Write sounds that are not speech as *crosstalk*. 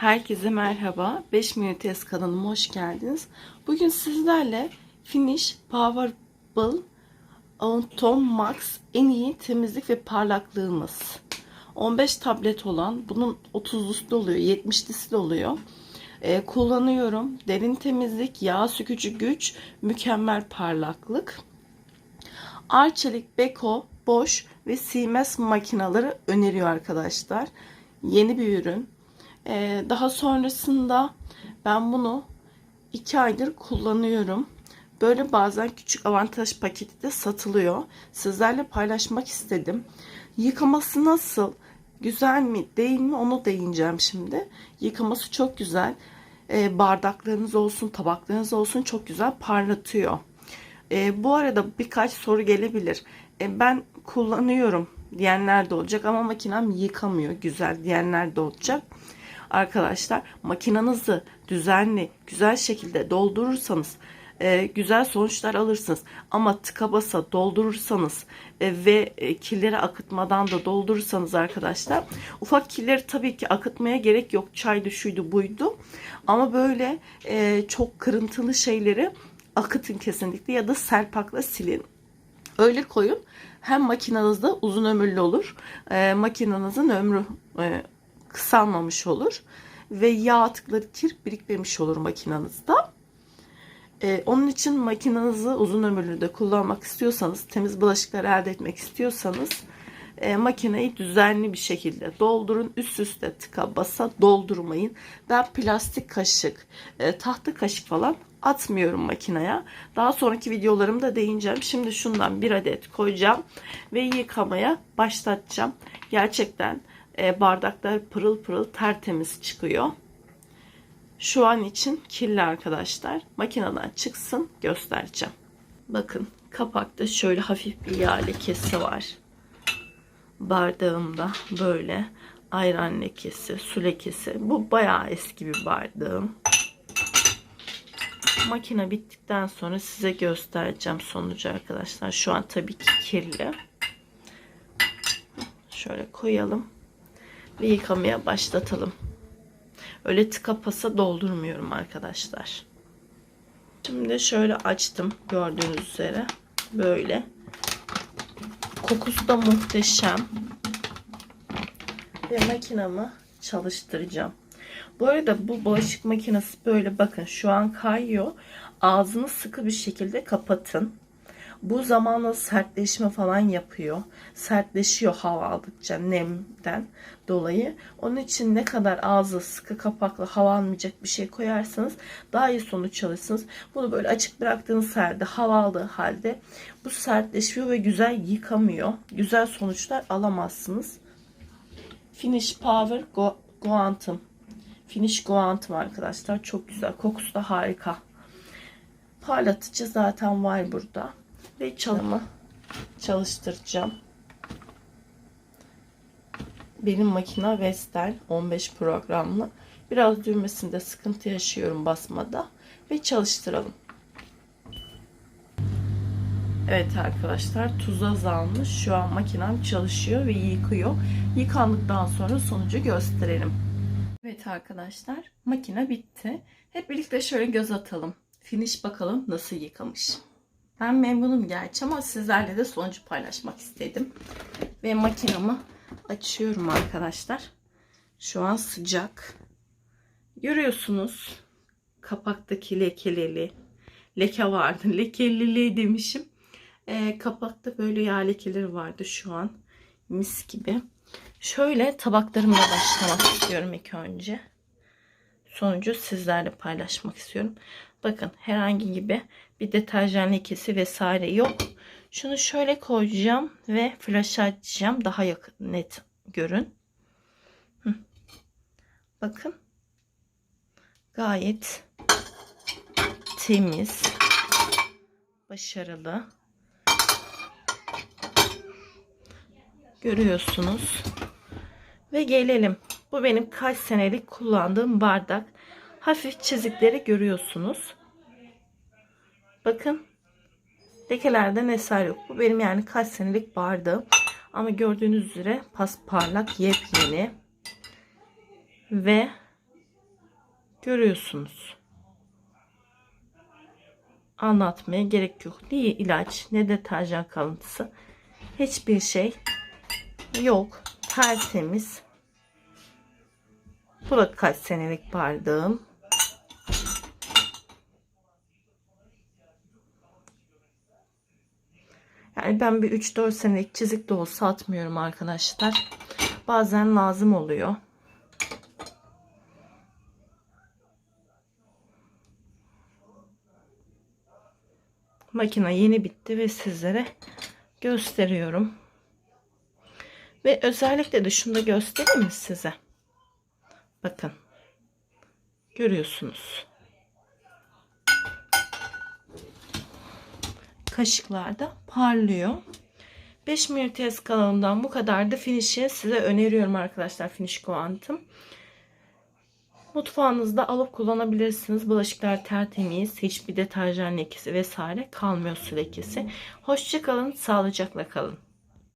Herkese merhaba. 5 Minutes kanalıma hoş geldiniz. Bugün sizlerle Finish Powerball Autumn Max en iyi temizlik ve parlaklığımız. 15 tablet olan, bunun 30'lusu da oluyor, 70'lisi de oluyor. Ee, kullanıyorum. Derin temizlik, yağ sökücü güç, mükemmel parlaklık. Arçelik, Beko, Bosch ve Siemens makinaları öneriyor arkadaşlar. Yeni bir ürün. Ee, daha sonrasında ben bunu 2 aydır kullanıyorum. Böyle bazen küçük avantaj paketi de satılıyor. Sizlerle paylaşmak istedim. Yıkaması nasıl? Güzel mi değil mi onu değineceğim şimdi. Yıkaması çok güzel. Ee, bardaklarınız olsun, tabaklarınız olsun çok güzel parlatıyor. Ee, bu arada birkaç soru gelebilir. Ee, ben kullanıyorum diyenler de olacak ama makinem yıkamıyor güzel diyenler de olacak. Arkadaşlar makinanızı düzenli, güzel şekilde doldurursanız e, güzel sonuçlar alırsınız. Ama tıka basa doldurursanız e, ve e, kirleri akıtmadan da doldurursanız arkadaşlar ufak kirleri tabii ki akıtmaya gerek yok. Çaydı şuydu buydu. Ama böyle e, çok kırıntılı şeyleri akıtın kesinlikle ya da serpakla silin. Öyle koyun. Hem makinenizde uzun ömürlü olur. E, makinenizin ömrü e, kısalmamış olur. Ve yağ atıkları kir birikmemiş olur makinenizde. Ee, onun için makinenizi uzun ömürlü de kullanmak istiyorsanız, temiz bulaşıklar elde etmek istiyorsanız e, makineyi düzenli bir şekilde doldurun. Üst üste tıka basa doldurmayın. Ben plastik kaşık, e, tahta kaşık falan atmıyorum makineye. Daha sonraki videolarımda değineceğim. Şimdi şundan bir adet koyacağım ve yıkamaya başlatacağım. Gerçekten e, bardaklar pırıl pırıl tertemiz çıkıyor. Şu an için kirli arkadaşlar. Makineden çıksın göstereceğim. Bakın kapakta şöyle hafif bir yağ lekesi var. Bardağımda böyle ayran lekesi, su lekesi. Bu bayağı eski bir bardağım. Makine bittikten sonra size göstereceğim sonucu arkadaşlar. Şu an tabii ki kirli. Şöyle koyalım ve yıkamaya başlatalım. Öyle tıka pasa doldurmuyorum arkadaşlar. Şimdi şöyle açtım gördüğünüz üzere. Böyle. Kokusu da muhteşem. Ve makinamı çalıştıracağım. Bu arada bu bulaşık makinesi böyle bakın şu an kayıyor. Ağzını sıkı bir şekilde kapatın. Bu zamanla sertleşme falan yapıyor. Sertleşiyor hava aldıkça nemden dolayı. Onun için ne kadar ağzı sıkı kapaklı hava almayacak bir şey koyarsanız daha iyi sonuç alırsınız. Bunu böyle açık bıraktığınız halde hava aldığı halde bu sertleşiyor ve güzel yıkamıyor. Güzel sonuçlar alamazsınız. Finish Power Go. Finish Quantum arkadaşlar. Çok güzel. Kokusu da harika. Parlatıcı zaten var burada ve çalımı çalıştıracağım. Benim makina Vestel 15 programlı. Biraz düğmesinde sıkıntı yaşıyorum basmada ve çalıştıralım. Evet arkadaşlar tuz azalmış. Şu an makinem çalışıyor ve yıkıyor. Yıkandıktan sonra sonucu gösterelim. Evet arkadaşlar makine bitti. Hep birlikte şöyle göz atalım. Finish bakalım nasıl yıkamış. Ben memnunum gerçi ama sizlerle de sonucu paylaşmak istedim. Ve makinamı açıyorum arkadaşlar. Şu an sıcak. Görüyorsunuz kapaktaki lekeleli leke vardı. *laughs* Lekelili demişim. E, kapakta böyle yağ lekeleri vardı şu an. Mis gibi. Şöyle tabaklarımla başlamak istiyorum ilk önce. Sonucu sizlerle paylaşmak istiyorum. Bakın herhangi gibi bir deterjan lekesi vesaire yok. Şunu şöyle koyacağım ve flash açacağım. Daha yakın net görün. Bakın. Gayet temiz. Başarılı. Görüyorsunuz. Ve gelelim. Bu benim kaç senelik kullandığım bardak. Hafif çizikleri görüyorsunuz. Bakın. Lekelerden eser yok. Bu benim yani kaç senelik bardağım. Ama gördüğünüz üzere pas parlak yepyeni. Ve Görüyorsunuz. Anlatmaya gerek yok. Ne ilaç ne deterjan kalıntısı. Hiçbir şey yok. Tertemiz. Bu da kaç senelik bardağım. Yani ben bir 3-4 senelik çizik de olsa atmıyorum arkadaşlar. Bazen lazım oluyor. Makine yeni bitti ve sizlere gösteriyorum. Ve özellikle de şunu da göstereyim size? Bakın. Görüyorsunuz. Kaşıklarda parlıyor. 5 ml kanalından bu kadar da finish'i size öneriyorum arkadaşlar. Finish Quantum. Mutfağınızda alıp kullanabilirsiniz. Bulaşıklar tertemiz. Hiçbir deterjan lekesi vesaire kalmıyor su lekesi. Hoşçakalın. Sağlıcakla kalın.